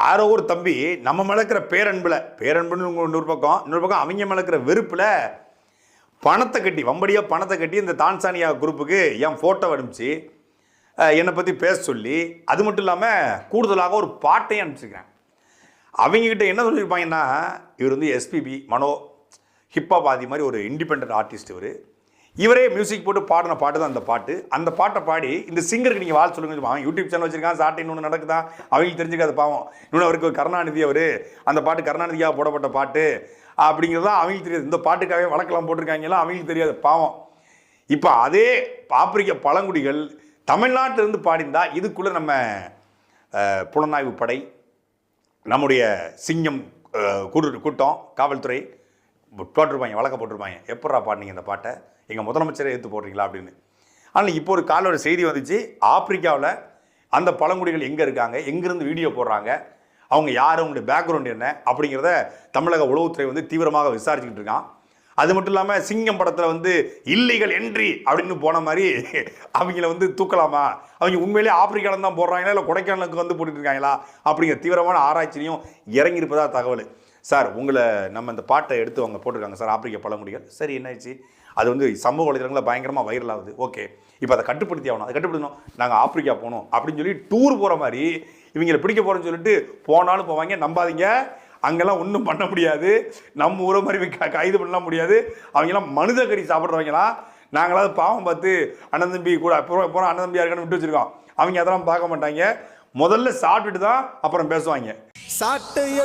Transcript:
யாரோ ஒரு தம்பி நம்ம மலக்கிற பேரன்புல பேரன்புன்னு இன்னொரு பக்கம் இன்னொரு பக்கம் அவங்க மலக்கிற வெறுப்பில் பணத்தை கட்டி வம்படியாக பணத்தை கட்டி இந்த தான்சானியா குரூப்புக்கு என் ஃபோட்டோ அனுப்பிச்சு என்னை பற்றி பேச சொல்லி அது மட்டும் இல்லாமல் கூடுதலாக ஒரு பாட்டையும் அனுப்பிச்சிருக்கிறேன் அவங்கக்கிட்ட என்ன சொல்லியிருப்பாங்கன்னா இவர் வந்து எஸ்பிபி மனோ ஹிப்ஹாப் ஆதி மாதிரி ஒரு இண்டிபெண்ட் ஆர்டிஸ்ட் இவர். இவரே மியூசிக் போட்டு பாடின பாட்டு தான் அந்த பாட்டு. அந்த பாட்டை பாடி இந்த சிங்கருக்கு நீங்கள் வாழ் சொல்லுங்க. அவன் யூடியூப் சேனல் வச்சிருக்கான் சாட்டை இன்னொன்று நடக்குதா? அவங்களுக்கு தெரிஞ்சுக்காது பாவம். இன்னொன்று அவருக்கு கருணாநிதி அவர் அந்த பாட்டு கருணாநிதியாக போடப்பட்ட பாட்டு. அப்படிங்கிறதா அவங்களுக்கு தெரியாது. இந்த பாட்டுக்காகவே வழக்கெல்லாம் போட்டிருக்காங்கலாம் அவங்களுக்கு தெரியாது. பாவம். இப்போ அதே ஆப்பிரிக்க பழங்குடிகள் தமிழ்நாட்டிலிருந்து பாடிந்தா இதுக்குள்ளே நம்ம புலனாய்வு படை நம்முடைய சிங்கம் கூட்டு கூட்டம் காவல்துறை போட்டிருப்பாங்க வழக்க போட்டிருப்பாங்க எப்பட்றா பாடினீங்க இந்த பாட்டை? எங்கள் முதலமைச்சரை எடுத்து போடுறீங்களா அப்படின்னு. ஆனால் இப்போ ஒரு காலைல ஒரு செய்தி வந்துச்சு ஆப்பிரிக்காவில் அந்த பழங்குடிகள் எங்கே இருக்காங்க எங்கேருந்து வீடியோ போடுறாங்க அவங்க யார் அவங்களுடைய பேக்ரவுண்ட் என்ன அப்படிங்கிறத தமிழக உளவுத்துறை வந்து தீவிரமாக விசாரிச்சுக்கிட்டு இருக்கான். அது மட்டும் இல்லாமல் சிங்கம் படத்தில் வந்து இல்லீகல் என்ட்ரி அப்படின்னு போன மாதிரி அவங்கள வந்து தூக்கலாமா? அவங்க உண்மையிலே ஆப்பிரிக்காவில் தான் போடுறாங்களா? இல்லை கொடைக்கானலுக்கு வந்து போட்டுட்டு இருக்காங்களா? அப்படிங்கிற தீவிரமான ஆராய்ச்சிலையும் இறங்கியிருப்பதா தகவல். சார் உங்களை நம்ம இந்த பாட்டை எடுத்து அவங்க போட்டிருக்காங்க சார் ஆப்பிரிக்க பழங்குடிகள். சரி என்னாச்சு? அது வந்து சமூக வலைதளங்களில் பயங்கரமாக வைரல் ஆகுது. ஓகே. இப்போ அதை கட்டுப்படுத்தி ஆகணும். அதை கட்டுப்படுத்தணும். நாங்கள் ஆப்பிரிக்கா போகணும் அப்படின்னு சொல்லி டூர் போகிற மாதிரி இவங்களை பிடிக்க போகிறோன்னு சொல்லிட்டு போனாலும் போவாங்க. நம்பாதீங்க. அங்கெல்லாம் ஒன்றும் பண்ண முடியாது. நம்ம ஊரை மாதிரி க- கைது பண்ணலாம் முடியாது. அவங்கெல்லாம் மனித கறி சாப்பிட்றவங்களாம் நாங்களாவது பாவம் பார்த்து அண்ணன் தம்பி கூட அப்புறம் அப்புறம் அண்ணன் தம்பியா இருக்கான்னு விட்டு வச்சிருக்கோம். அவங்க அதெல்லாம் பார்க்க மாட்டாங்க. முதல்ல சாப்பிட்டுட்டு தான் அப்புறம் பேசுவாங்க. சாட்டை